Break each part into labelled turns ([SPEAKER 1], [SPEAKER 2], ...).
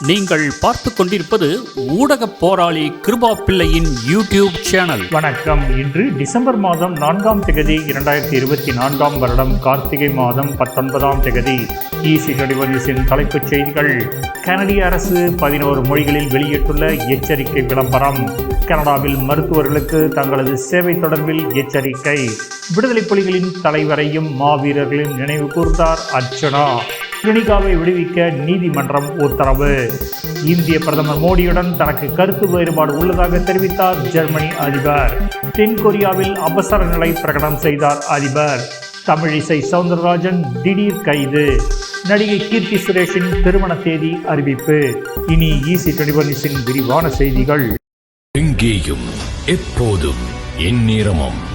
[SPEAKER 1] நீங்கள் பார்த்து கொண்டிருப்பது ஊடக போராளி கிருபா பிள்ளையின் யூடியூப் சேனல்.
[SPEAKER 2] வணக்கம். இன்று டிசம்பர் மாதம் நான்காம் திகதி இரண்டாயிரத்தி இருபத்தி நான்காம் வருடம் கார்த்திகை மாதம் பத்தொன்பதாம் திகதி ஈசி நடிவரிசின் தலைப்புச் செய்திகள். கனடிய அரசு பதினோரு மொழிகளில் வெளியிட்டுள்ள எச்சரிக்கை விளம்பரம். கனடாவில் மருத்துவர்களுக்கு தங்களது சேவை தொடர்பில் எச்சரிக்கை. விடுதலை புலிகளின் தலைவரையும் மாவீரர்களையும் நினைவு கூர்ந்தார் அர்ச்சனா. கிளினிகாவை விடுவிக்க நீதிமன்றம் உத்தரவு. இந்திய பிரதமர் மோடியுடன் தனக்கு கருத்து வேறுபாடு உள்ளதாக தெரிவித்தார் ஜெர்மனி அதிபர். தென்கொரியாவில் அவசர நிலை பிரகடனம் செய்தார் அதிபர். தமிழிசை சவுந்தரராஜன் திடீர் கைது. நடிகை கீர்த்தி சுரேஷின் திருமண தேதி அறிவிப்பு. இனி ஈசி டுவெண்டி விரிவான செய்திகள்.
[SPEAKER 3] எங்கேயும் எப்போதும் எந்நேரமும்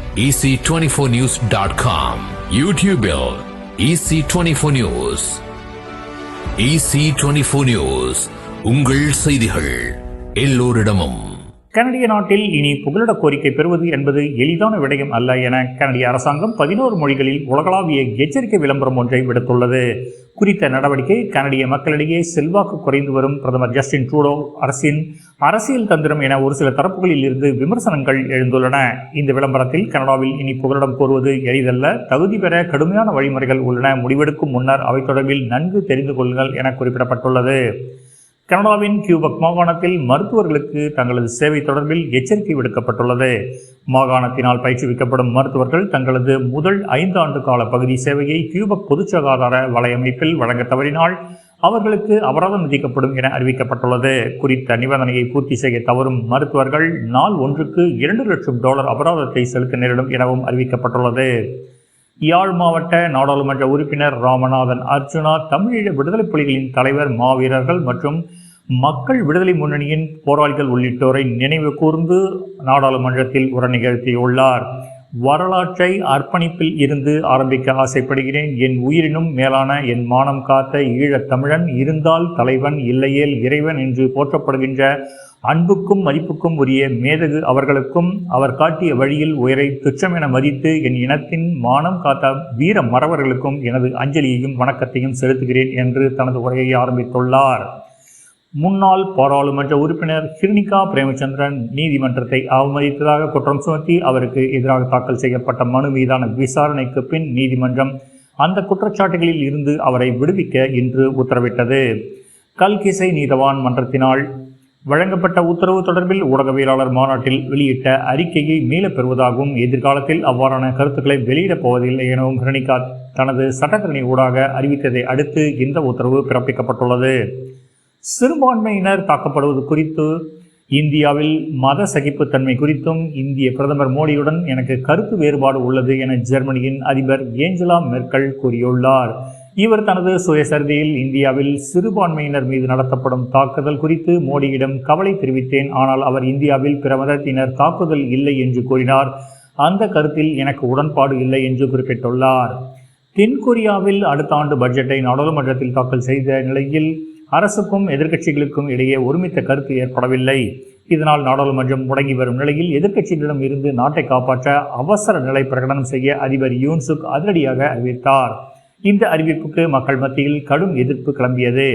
[SPEAKER 3] EC twenty four news dot com யூடியூபில் EC twenty four news EC twenty four news உங்கள் செய்திகள் எல்லோரிடமும்.
[SPEAKER 2] கனடிய நாட்டில் இனி புகலிட கோரிக்கை பெறுவது என்பது எளிதான விடயம் அல்ல என கனடிய அரசாங்கம் பதினோரு மொழிகளில் உலகளாவிய எச்சரிக்கை விளம்பரம் ஒன்றை விடுத்துள்ளது. குறித்த நடவடிக்கை கனடிய மக்களிடையே செல்வாக்கு குறைந்து வரும். பிரதமர் ஜஸ்டின் ட்ரூடோ அரசின் அரசியல் தந்திரம் என ஒரு சில தரப்புகளில் இருந்து விமர்சனங்கள் எழுந்துள்ளன. இந்த விளம்பரத்தில் கனடாவில் இனி புகலிடம் கோருவது எளிதல்ல. தகுதி பெற கடுமையான வழிமுறைகள் உள்ளன. முடிவெடுக்கும் முன்னர் அவை தொடர்பில் நன்கு தெரிந்து கொள்ளுங்கள் என குறிப்பிடப்பட்டுள்ளது. கனடாவின் கியூபக் மாகாணத்தில் மருத்துவர்களுக்கு தங்களது சேவை தொடர்பில் எச்சரிக்கை விடுக்கப்பட்டுள்ளது. மாகாணத்தினால் பயிற்றுவிக்கப்படும் மருத்துவர்கள் தங்களது முதல் ஐந்து ஆண்டு கால பகுதி சேவையை கியூபக் பொது சுகாதார வலையமைப்பில் வழங்க தவறினால் அவர்களுக்கு அபராதம் விதிக்கப்படும் என அறிவிக்கப்பட்டுள்ளது. குறித்த நிபந்தனையை பூர்த்தி செய்ய தவறும் மருத்துவர்கள் நாள் ஒன்றுக்கு இரண்டு லட்சம் டாலர் அபராதத்தை செலுத்த நேரிடும் எனவும் அறிவிக்கப்பட்டுள்ளது. யாழ் மாவட்ட நாடாளுமன்ற உறுப்பினர் ராமநாதன் அர்ஜுனா தமிழீழ விடுதலை புலிகளின் தலைவர் மாவீரர்கள் மற்றும் மக்கள் விடுதலை முன்னணியின் போராளிகள் உள்ளிட்டோரை நினைவு கூர்ந்து நாடாளுமன்றத்தில் உரை நிகழ்த்தியுள்ளார். வரலாற்றை அர்ப்பணிப்பில் இருந்து ஆரம்பிக்க ஆசைப்படுகிறேன். என் உயிரினும் மேலான என் மானம் காத்த ஈழத் தமிழன் இருந்தால் தலைவன் இல்லையேல் இறைவன் என்று போற்றப்படுகின்ற அன்புக்கும் மதிப்புக்கும் உரிய மேதகு அவர்களுக்கும் அவர் காட்டிய வழியில் உயரை துச்சமென மதித்து என் இனத்தின் மானம் காத்த வீர மறவர்களுக்கும் எனது அஞ்சலியையும் வணக்கத்தையும் செலுத்துகிறேன் என்று தனது உரையை ஆரம்பித்துள்ளார். முன்னாள் பாராளுமன்ற உறுப்பினர் ஹிர்னிகா பிரேமச்சந்திரன் நீதிமன்றத்தை அவமதித்ததாக குற்றம் சுமத்தி அவருக்கு எதிராக தாக்கல் செய்யப்பட்ட மனு மீதான விசாரணைக்கு பின் நீதிமன்றம் அந்த குற்றச்சாட்டுகளில் இருந்து அவரை விடுவிக்க இன்று உத்தரவிட்டது. கல்கிசை நீதவான் மன்றத்தினால் வழங்கப்பட்ட உத்தரவு தொடர்பில் ஊடகவியலாளர் மாநாட்டில் வெளியிட்ட அறிக்கையை மீளப் பெறுவதாகவும் எதிர்காலத்தில் அவ்வாறான கருத்துக்களை வெளியிடப் போவதில்லை எனவும் ஹிரணிகா தனது சட்டத்தரணி ஊடாக அறிவித்ததை அடுத்து இந்த உத்தரவு பிறப்பிக்கப்பட்டுள்ளது. சிறுபான்மையினர் தாக்கப்படுவது குறித்து இந்தியாவில் மத சகிப்புத்தன்மை குறித்தும் இந்திய பிரதமர் மோடியுடன் எனக்கு கருத்து வேறுபாடு உள்ளது என ஜெர்மனியின் அதிபர் ஏஞ்சலா மெர்க்கல் கூறியுள்ளார். இவர் தனது சுயசரிதையில் இந்தியாவில் சிறுபான்மையினர் மீது நடத்தப்படும் தாக்குதல் குறித்து மோடியிடம் கவலை தெரிவித்தேன். ஆனால் அவர் இந்தியாவில் பிற மதத்தினர் தாக்குதல் இல்லை என்று கூறினார். அந்த கருத்தில் எனக்கு உடன்பாடு இல்லை என்று குறிப்பிட்டுள்ளார். தென்கொரியாவில் அடுத்த ஆண்டு பட்ஜெட்டை நாடாளுமன்றத்தில் தாக்கல் செய்த நிலையில் அரசுக்கும் எதிர்க்கட்சிகளுக்கும் இடையே ஒருமித்த கருத்து ஏற்படவில்லை. இதனால் நாடாளுமன்றம் முடங்கி வரும் நிலையில் எதிர்க்கட்சிகளிடம் இருந்து நாட்டை காப்பாற்ற அவசர நிலை பிரகடனம் செய்ய அதிபர் யூன்சுக் அதிரடியாக அறிவித்தார். இந்த அறிவிப்புக்கு மக்கள் மத்தியில் கடும் எதிர்ப்பு கிளம்பியது.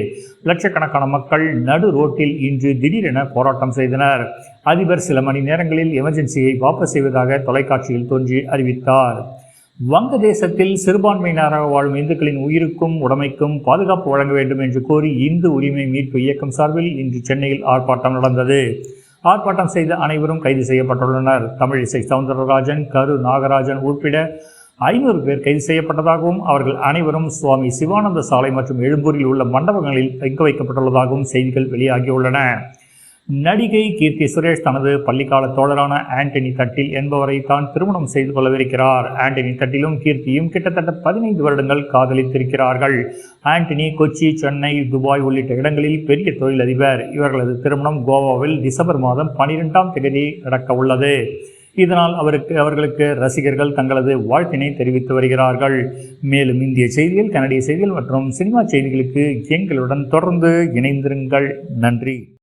[SPEAKER 2] லட்சக்கணக்கான மக்கள் நடு ரோட்டில் இன்று திடீரென போராட்டம் செய்தனர். அதிபர் சில மணி நேரங்களில் எமர்ஜென்சியை வாபஸ் செய்வதாக தொலைக்காட்சியில் தோன்றி அறிவித்தார். வங்கதேசத்தில் சிறுபான்மையினராக வாழும் இந்துக்களின் உயிருக்கும் உடைமைக்கும் பாதுகாப்பு வழங்க வேண்டும் என்று கோரி இந்து உரிமை மீட்பு இயக்கம் சார்பில் இன்று சென்னையில் ஆர்ப்பாட்டம் நடந்தது. ஆர்ப்பாட்டம் செய்த அனைவரும் கைது செய்யப்பட்டுள்ளனர். தமிழிசை சவுந்தரராஜன் கரு நாகராஜன் உட்பட ஐநூறு பேர் கைது செய்யப்பட்டதாகவும் அவர்கள் அனைவரும் சுவாமி சிவானந்த சாலை மற்றும் எழும்பூரில் உள்ள மண்டபங்களில் தங்க வைக்கப்பட்டுள்ளதாகவும் செய்திகள் வெளியாகியுள்ளன. நடிகை கீர்த்தி சுரேஷ் தனது பள்ளிக்கால தோழரான ஆண்டனி தட்டில் என்பவரை தான் திருமணம் செய்து கொள்ளவிருக்கிறார். ஆண்டனி தட்டிலும் கீர்த்தியும் கிட்டத்தட்ட பதினைந்து வருடங்கள் காதலித்திருக்கிறார்கள். ஆண்டனி கொச்சி சென்னை துபாய் உள்ளிட்ட இடங்களில் பெரிய தொழிலதிபர். இவர்களது திருமணம் கோவாவில் டிசம்பர் மாதம் பனிரெண்டாம் தேதி நடக்க உள்ளது. இதனால் அவருக்கு அவர்களுக்கு ரசிகர்கள் தங்களது வாழ்த்தினை தெரிவித்து வருகிறார்கள். மேலும் இந்திய செய்திகள் கனடிய செய்திகள் மற்றும் சினிமா செய்திகளுக்கு எங்களுடன் தொடர்ந்து இணைந்திருங்கள். நன்றி.